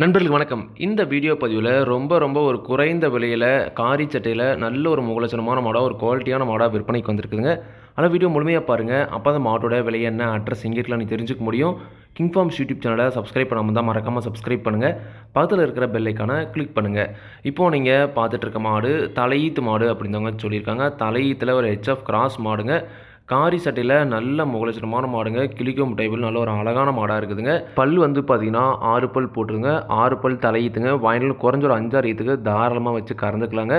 நண்பர்களுக்கு வணக்கம். இந்த வீடியோ பதிவில் ரொம்ப ரொம்ப ஒரு குறைந்த விலையில் காரி சட்டையில் நல்ல ஒரு முகலட்சணமான மாடாக ஒரு குவாலிட்டியான மாடாக விற்பனைக்கு வந்திருக்குதுங்க. ஆனால் வீடியோ முழுமையாக பாருங்கள் அப்போ தான் மாட்டோட விலை என்ன அட்ரஸ் எங்கே இருக்கலாம் நீ தெரிஞ்சுக்க முடியும். கிங்ஃபார்ம் யூடியூப் சேனலை சப்ஸ்கிரைப் பண்ணாமல் தான் மறக்காமல் சப்ஸ்கிரைப் பண்ணுங்கள் பக்கத்தில் இருக்கிற பெல்லைக்கான கிளிக் பண்ணுங்கள் இப்போது நீங்கள் பார்த்துட்டு இருக்க மாடு தலையீத்து மாடு அப்படின்றவங்க சொல்லியிருக்காங்க. தலையீத்தில் ஒரு ஹெச்எஃப் கிராஸ் மாடுங்க. காரி சட்டையில் நல்ல முகலட்சணமான மாடுங்க கிளிக்கும் டைபிள் நல்ல ஒரு அழகான மாடாக இருக்குதுங்க. பல் வந்து பார்த்தீங்கன்னா ஆறு பல் போட்டுருங்க. ஆறு பல் தலையீத்துங்க. வாயினில் குறைஞ்ச ஒரு அஞ்சாறு ஈத்துக்கு தாராளமாக வச்சு கறந்துக்கலாங்க.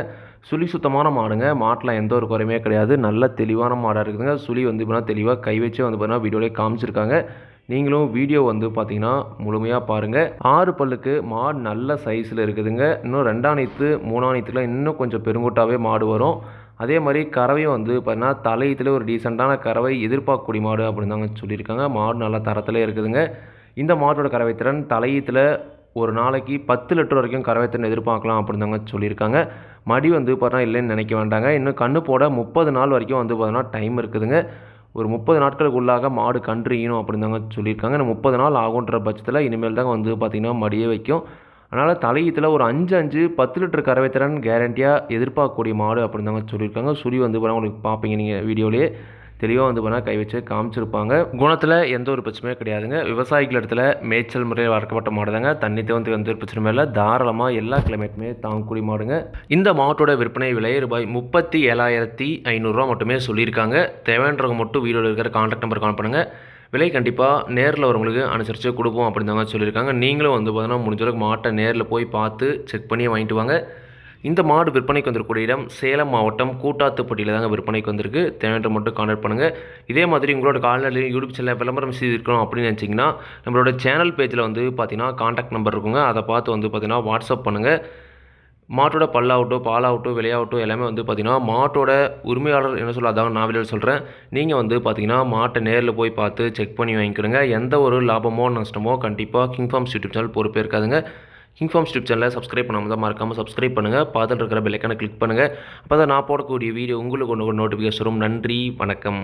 சுழி சுத்தமான மாடுங்க. மாட்டில் எந்த ஒரு குறையுமே கிடையாது. நல்ல தெளிவான மாடாக இருக்குதுங்க. சுழி வந்து பார்த்தீங்கன்னா தெளிவாக கை வச்சு வந்து பார்த்தீங்கன்னா வீடியோலேயே காமிச்சிருக்காங்க. நீங்களும் வீடியோ வந்து பார்த்தீங்கன்னா முழுமையாக பாருங்கள் ஆறு பல்லுக்கு மாடு நல்ல சைஸில் இருக்குதுங்க. இன்னும் ரெண்டாம் நீத்து மூணாம் நீத்துல இன்னும் கொஞ்சம் பெருங்கூட்டாகவே மாடு வரும். அதே மாதிரி கறவையும் வந்து பார்த்தீங்கன்னா தலையத்தில் ஒரு டீசெண்டான கறவை எதிர்பார்க்கக்கூடிய மாடு அப்படின்னு தாங்க சொல்லியிருக்காங்க. மாடு நல்ல தரத்தில் இருக்குதுங்க. இந்த மாட்டோட கறவை திறன் தலையத்தில் ஒரு நாளைக்கு பத்து லிட்டர் வரைக்கும் கறவை திறன் எதிர்பார்க்கலாம் அப்படின்னு தாங்க சொல்லியிருக்காங்க. மடி வந்து பார்த்தீங்கன்னா இல்லைன்னு நினைக்க வேண்டாங்க. இன்னும் கண்ணு போட முப்பது நாள் வரைக்கும் வந்து பார்த்தீங்கன்னா டைம் இருக்குதுங்க. ஒரு முப்பது நாட்களுக்கு உள்ளாக மாடு கன்று ஈனும் அப்படின்னு தாங்க சொல்லியிருக்காங்க. முப்பது நாள் ஆகுன்ற பட்சத்தில் இனிமேல் தாங்க வந்து பார்த்திங்கன்னா மடியே வைக்கும். அதனால் தலையீத்தில் ஒரு அஞ்சு அஞ்சு பத்து லிட்டர் கறவை திறன் கேரண்டியாக எதிர்பார்க்கக்கூடிய மாடு அப்படின்னு தாங்க சொல்லியிருக்காங்க. சுழி வந்து போனால் உங்களுக்கு பார்ப்பீங்க நீங்கள் வீடியோலேயே. தெளிவாக வந்து போனால் கை வச்சு காமிச்சிருப்பாங்க. குணத்தில் எந்த ஒரு பிரச்சனையும் கிடையாதுங்க. விவசாயிகள் இடத்துல மேய்ச்சல் முறையில் வளர்க்கப்பட்ட மாடு தாங்க தண்ணி தேவந்து எந்த ஒரு பிரச்சனையும் இல்லை. தாராளமாக எல்லா கிளைமேட்டுமே தாங்கக்கூடிய மாடுங்க. இந்த மாட்டோட விற்பனை விலை ரூபாய் முப்பத்தி ஏழாயிரத்தி ஐநூறுரூவா மட்டுமே சொல்லியிருக்காங்க. தேவைன்றவங்க மட்டும் வீடியோவில் இருக்கிற கான்டாக்ட் நம்பர் கால் பண்ணுங்கள் விலை கண்டிப்பாக நேரில் வரவங்களுக்கு அனுசரித்து கொடுப்போம் அப்படின்னு தாங்க சொல்லியிருக்காங்க. நீங்களும் வந்து பார்த்தீங்கன்னா முடிஞ்சளவுக்கு மாட்டை நேரில் போய் பார்த்து செக் பண்ணி வாங்கிட்டு வாங்க. இந்த மாடு விற்பனைக்கு வந்திருக்கக்கூடிய இடம் சேலம் மாவட்டம் கூட்டாத்துப்பட்டியில் தாங்க விற்பனைக்கு வந்திருக்கு. தேவையற்ற மட்டும் கான்டாக்ட் பண்ணுங்கள் இதே மாதிரி உங்களோட கால்நடை யூடியூப் சேனலில் விளம்பரம் செய்திருக்கணும் அப்படின்னு நினச்சிங்கன்னா நம்மளோட சேனல் பேஜில் வந்து பார்த்திங்கன்னா கான்டாக்ட் நம்பர் இருக்குங்க. அதை பார்த்து வந்து பார்த்திங்கன்னா வாட்ஸ்அப் பண்ணுங்கள் மாட்டோட பல்லாகட்டும் பாலாகட்டும் விளையாகட்டும் எல்லாமே வந்து பார்த்திங்கன்னா மாட்டோட உரிமையாளர் என்ன சொல்ல அதான் நான் வெளியில் சொல்கிறேன் நீங்கள் வந்து பார்த்திங்கன்னா மாட்டை நேரில் போய் பார்த்து செக் பண்ணி வாங்கிக்கிறங்க. எந்த ஒரு லாபமோ நஷ்டமோ கண்டிப்பாக கிங் ஃபார்ம் யூடியூப் சேனல் பொறுப்பே இருக்காதுங்க கிங் ஃபார்ம் யூடியூப் சேனலை சப்ஸ்கிரைப் பண்ணாமல் தான் மறக்காமல் சப்ஸ்கிரைப் பண்ணுங்கள் பார்த்துட்டு இருக்கிற பெல்லைக்கான கிளிக் பண்ணுங்கள் அப்போ தான் நான் போடக்கூடிய வீடியோ உங்களுக்கு ஒன்று நோட்டிஃபிகேஷன் வரும். நன்றி வணக்கம்.